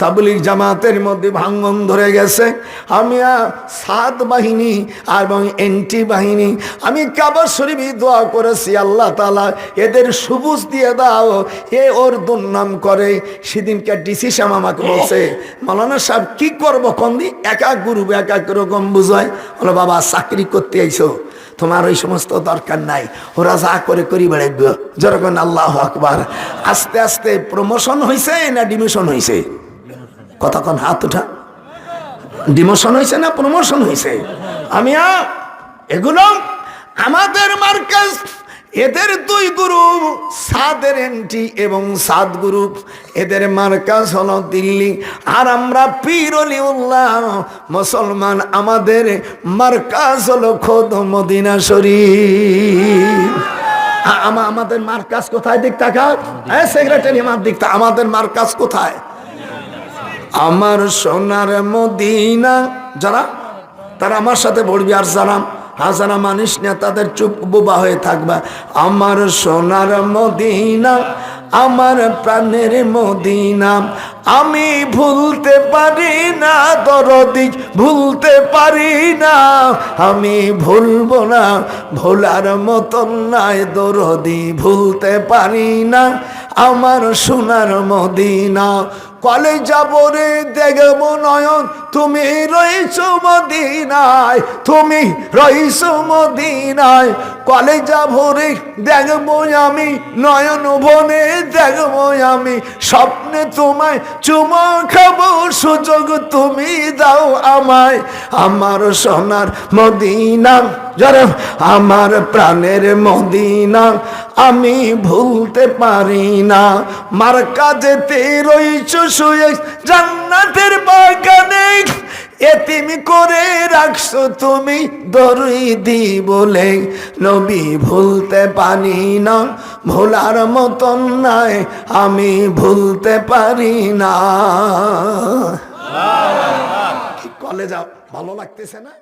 তাবলিগ জামাতের মধ্যে ভাঙ্গন ধরে গেছে। আমি সাত বাহিনী এবং এন্টি বাহিনী, আমি কাবার শরীফে দোয়া করেছি, আল্লাহ তালা এদের সবুজ দিয়ে দাও, এ ওর দুর্নাম করে। সেদিনকে ডিসি শ্যাম আমাকে বলছে, মৌলানা সাহেব, কি করব কন্দি? এক এক গ্রুপ এক এক রকম বুঝায়। বলো, বাবা, চাকরি করতে আইছো, তোমার ওই সমস্ত দরকার নাই, ওরা যা করে করি বেড়াইব যেরকম আল্লাহ আকবার। আস্তে আস্তে প্রমোশন হয়েছে না ডিমিশন হয়েছে কতক্ষণ হাত উঠা। ডিমোশন হয়েছে না প্রমোশন হয়েছে আমি এগুলো আমাদের মার্কাজ, এদের দুই গ্রুপ সাদের এন্টি এবং সাদ গ্রুপ এদের মার্কাজ হলো দিল্লি। আর আমরা পীর উল্লাহ মুসলমান, আমাদের মার্কাজ হলো খোদ মদিনা শরীফ। আমা- আমাদের মার্কাজ কোথায়? দিক টাকা হ্যাঁ সেক্রেটারি আমার দিক আমাদের মার্কাজ কোথায়? আমার সোনার মদিনা, যারা? তারা আমার সাথে পড়বি আর যারা হাজারা মানুষ না, তাদের চুপ বোবা হয়ে থাকবা। আমার সোনার মদিনা, আমার প্রাণের মদিনা, আমি ভুলতে পারি না দরদিক ভুলতে পারি না। আমি ভুলব না, ভোলার মতন নাই, দরদি, ভুলতে পারি না। আমার সোনার মদিনা। কলে যাব রে, দেখব নয়ন। তুমি রয়েছ মদিনায়, তুমি রয়েছ মদিনায়। কলে যাব রে, দেখব আমি নয়ন বনে, দেখব আমি স্বপ্নে তোমায়। চুমা খাব, সুযোগ তুমি দাও আমায়। আমার সোনার মদিনা। যারা আমার প্রাণের মদিনা আমি ভুলতে পারি না। মার কাজেতে রইছ শুয়ে জান্নাতের বাগানে এতিম করে রাখছো তুমি দরদি বলে। নবী ভুলতে পারি না ভোলার মতন নাই আমি ভুলতে পারি না। কলেজা ভালো লাগতেছে না?